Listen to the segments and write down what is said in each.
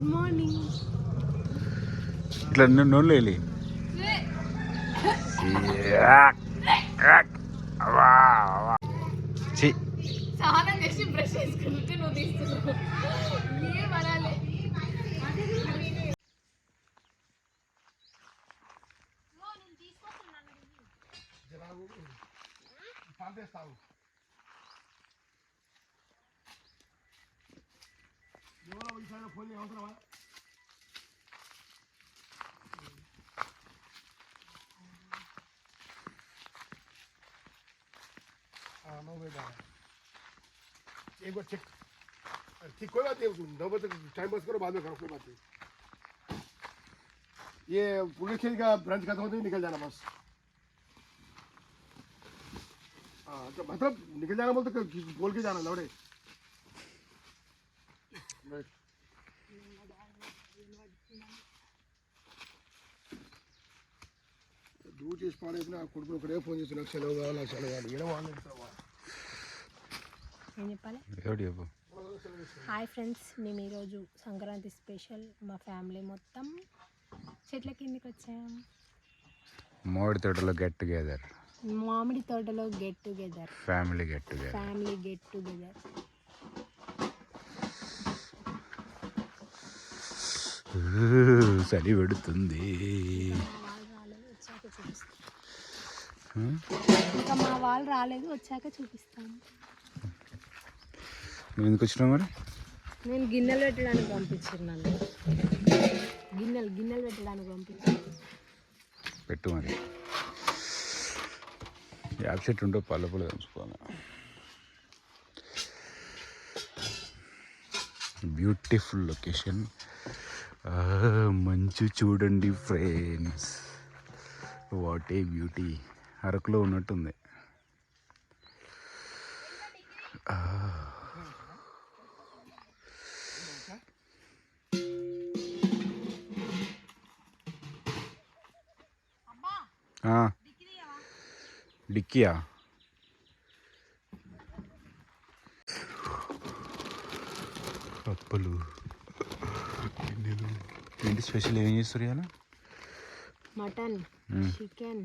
Good morning ఇట్లా నోళ్ళు వెళ్ళి స్నానం చేసి బ్రష్ చేసుకుంటే నువ్వు తీస్తున్నావు ఏమనాలి हाँ नौ बजे जाना एक बार चेक ठीक कोई बात नहीं नौ बजे तक टाइम पास करो बाद में करो कोई बात नहीं ये पुलिस स्टेशन का ब्रांच खत्म होते ही निकल जाना बस हाँ तो मतलब निकल जाना बोलते क- बोल के जाना लौड़े దూరం చేసి పాడైపోయిన ఆ కొడుకులు ఒకడే ఫోన్ చేసి నాకు సెలవు కావాలి నాకు సెలవు కావాలి. ఏదో వాళ్ళు ఏం చెప్పాలి? హాయ్ ఫ్రెండ్స్ మేము ఈరోజు సంక్రాంతి స్పెషల్ మా ఫ్యామిలీ మొత్తం. చెట్ల కిందకి వచ్చాం. మోడి తోటలో గెట్ టుగెదర్ మామిడి తోటలో get together family get together family get together చలి పెడుతుంది. ఇంకా మా వాళ్ళు రాలేదు వచ్చాక చూపిస్తాను. నువ్వు ఎందుకు వచ్చినావు మరి? నేను గిన్నెలు పెట్టడానికి పంపించిన్నాను గిన్నెలు గిన్నెలు పెట్టడానికి పంపించాను పెట్టు మరి. యాప్ సెట్ ఉంటే పళ్ళ పళ్ళు తెలుసుకోవాలి బ్యూటిఫుల్ లొకేషన్ మంచు చూడండి ఫ్రెండ్స్ వాట్ ఏ బ్యూటీ. అరకులో ఉన్నట్టుంది. ఆ. డిక్కీయా? అప్పలు ఏంటి స్పెషల్ ఏం చేస్తారు ఇవాళ? మటన్. చికెన్.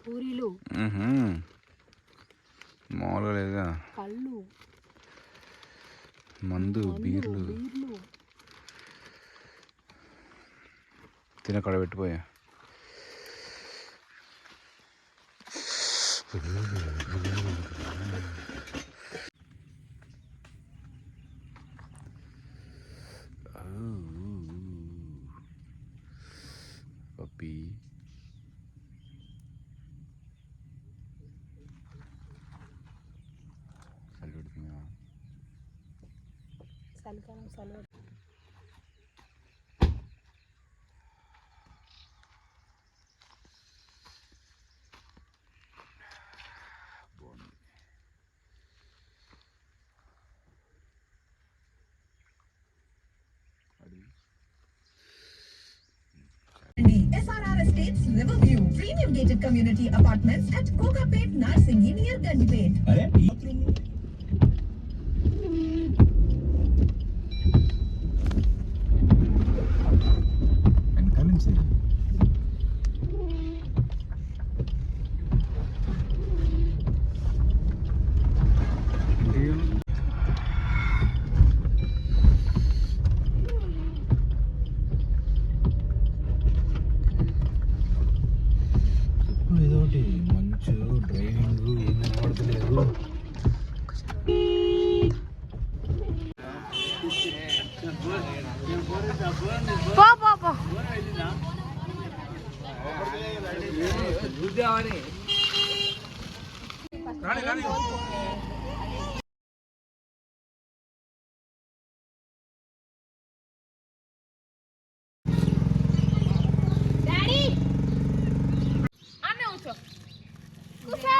పూరీలు. మామూలుగా లేదా కళ్ళు మందు బీర్లు బీర్లు తినకడ పెట్టిపోయా हल्का मसाला SRR Estates, Premium Gated Community Apartments at Kokapet, Narsingi near Gandipet. వెనకాల నుంచి ఏదో ఒకటి మంచు డ్రైవింగ్ ఏం కనబడతలేదు పో పో పో అన్న కూర్చో కూర్చో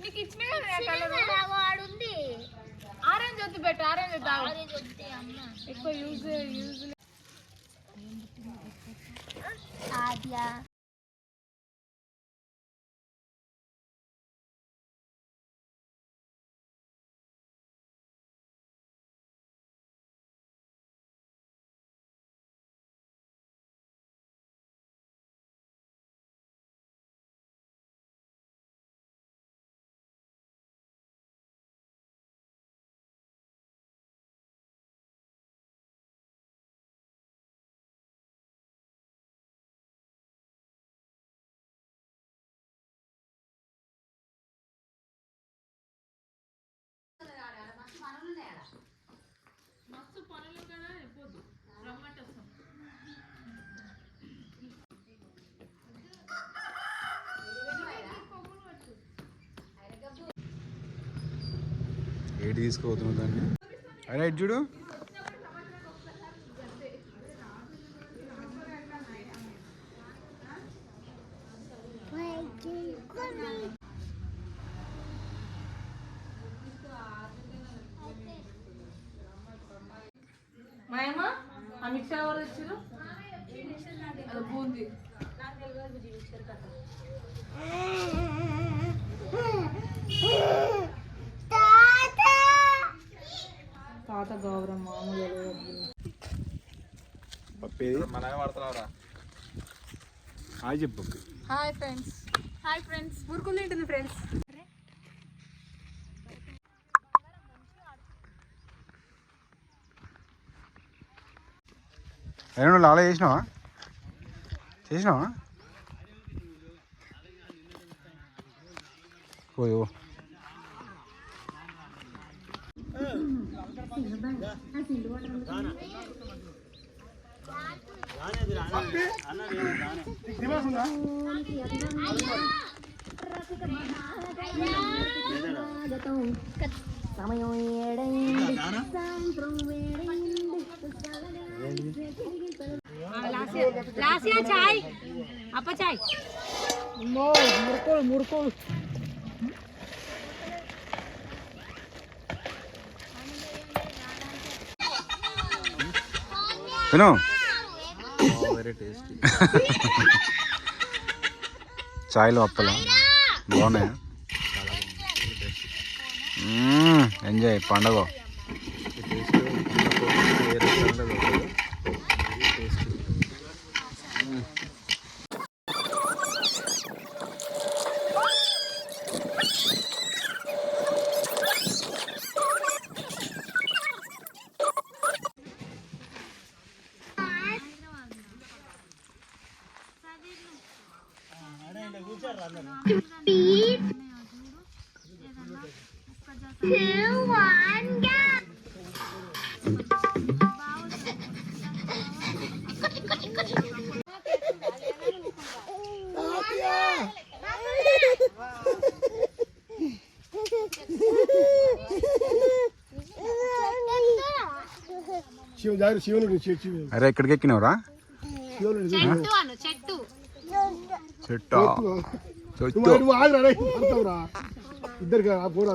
నీకు ఇచ్చిన ఆరెంజ్ వద్దు పెట్టు ఆరెంజ్ వద్దు ఎక్కువ యూజ్ యూజ్ 아 디. ఏటి తీసుకోబోతున్నావు దాన్ని? అరే చూడు. మాయమ్మ ఆ మిక్సర్ ఎవరు తెచ్చారు అది బూంది. తాత గౌరవం మామూలు పప్పేది? మన పడుతున్నావురా హాయ్ చెప్పు. పప్పి. Hi friends. Hi friends. మురుకులు తింటుంది ఫ్రెండ్స్? అయినా నువ్వు లాలా చేసినావా? చేసినావా? ఓయో సమయం ఏడైంది సాయంత్రం వేడైంది లాసియా చాయ్ అప్ప చాయ్ మురుకులు మురుకులు Tasty చాయ్లో అప్పలు. బాగున్నాయా? ఎంజాయ్ పండగ. అరే ఎక్కడికి ఎక్కినావురా? శివుని చెట్టు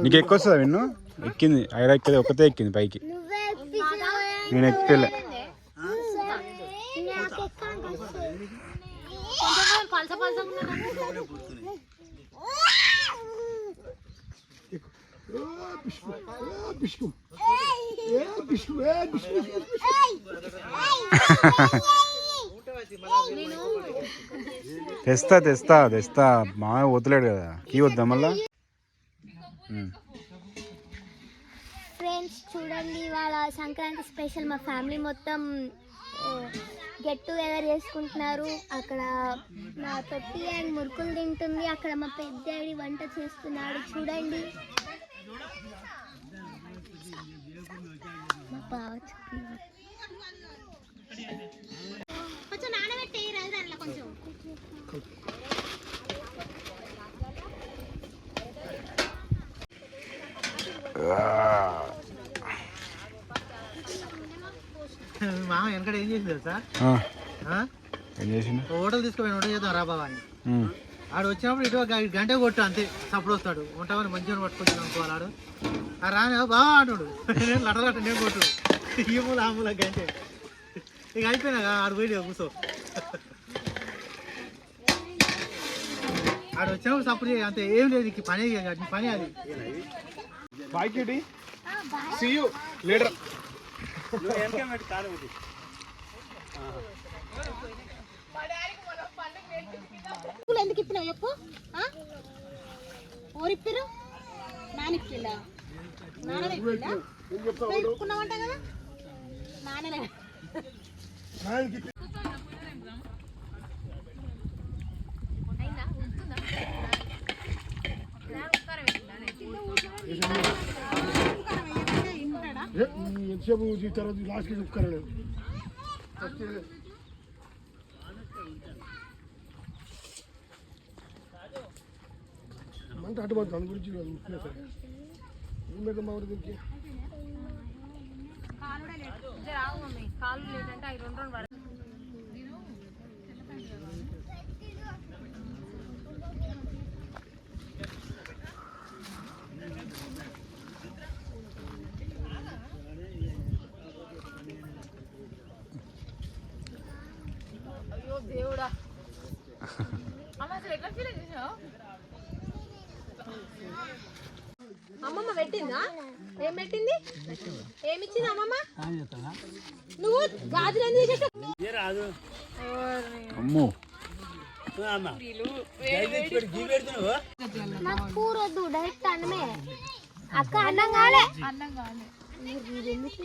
నీకు ఎక్కువ వస్తుందా విన్ను ఎక్కింది ఐరా ఎక్కింది ఒక్కతే ఎక్కింది పైకి నేను ఎక్కలే పలస పలస ఏ తెస్తా తెస్తా తెస్తా. మా వదిలేడు కదా. కీ వద్దా మళ్ళా? ఫ్రెండ్స్ చూడండి ఇవాళ సంక్రాంతి స్పెషల్ మా ఫ్యామిలీ మొత్తం గెట్ టుగెదర్ చేసుకుంటున్నారు. అక్కడ మా తొట్టి అండ్ మురుకులు తింటుంది. అక్కడ మా పెద్ద వంట చేస్తున్నాడు. చూడండి. మా బావ మామ వెనకడ ఏం చేసింది తెలుసా? ఏం హోటల్ తీసుకుపోయిన వంట చేద్దాం రా బాబా అని. ఆడు వచ్చినప్పుడు ఇటు గంట కొట్టు అంతే సప్పుడు వస్తాడు. ఉంటామని మంచిగా పట్టుకొచ్చి అనుకోవాలి ఆడు. ఆ రాని బావా ఆడు నేను నేను కొట్టు ఈ మూల ఆ మూల గంటే. ఇక అయిపోయినాక ఆడు పోయి కూర్చో ఆడు వచ్చినప్పుడు సప్పుడు అంతే. ఏం లేదు నీకు పని నీ పని అది. బాయ్ కిటి సీ యు లేటర్ ఎందుకు ఇప్పినావు చెప్పు? ఓరిప్పిరు నానిప్పిండా నాన్న ఇప్పిండా? ఏం చెప్తావు పెట్టుకున్నావంట కదా? నాన్ననే నాయనకి ఏ, ఈ ఎంతసేపు ఈ తర్వాత లాస్ట్కి చెప్పుకోరా నేను మంట అటు దాని గురించి నేను సరే ఏం పెద్ద మా ఊరు దీనికి కాలు లేదంటే అవి రెండు రెండు పెట్టిందా ఏం పెట్టింది ఏమి ఇచ్చింది అమ్మమ్మ నువ్వు గాజులు ఎందుకు చేసావు అమ్మో నాకు కూర వద్దు డైరెక్ట్ అన్నమే. అక్క అన్నం కాలే. అన్నం ఇది ఎందుకు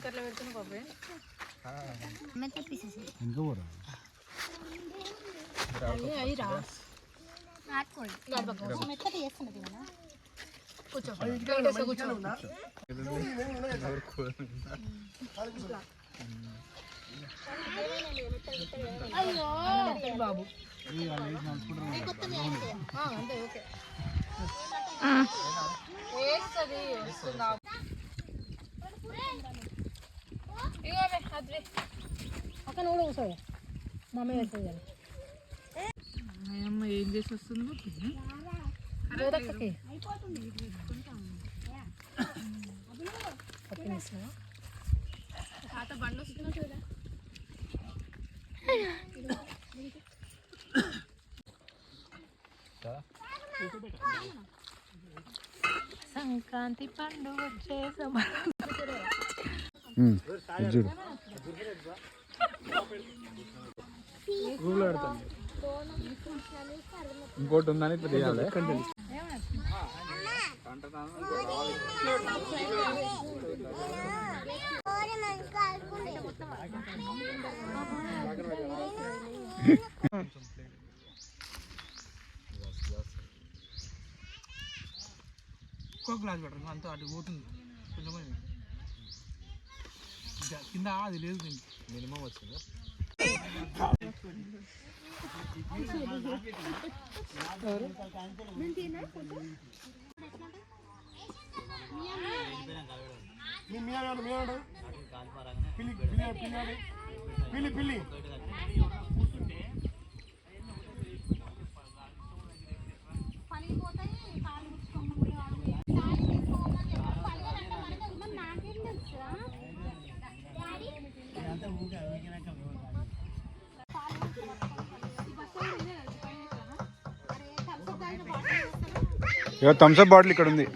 అట్లా ఇంకా పోరా? బాబు. అంతే ఓకే. వేస్తుంది వేస్తుందా ఇగో అవే, అది వే. అక్క నువ్వు కూడా కూర్చో మమ్మీ అమ్మ ఏం చేసి వస్తుందో తాత బండి చూడ సంక్రాంతి పండుగ చేసామా ఉమ్, ఇది చూడు ఇంకోటి ఉందని ఇప్పుడు తీయాలి. ఇంకో గ్లాస్ పెట్టరు అంతా అటు పోతుంది కొంచెం కింద అది లేదు మినిమం వచ్చింది? పిల్లి పిల్లి పిల్లి పిల్లి ఇక థమ్స్అప్ బాటిల్ ఇక్కడ ఉంది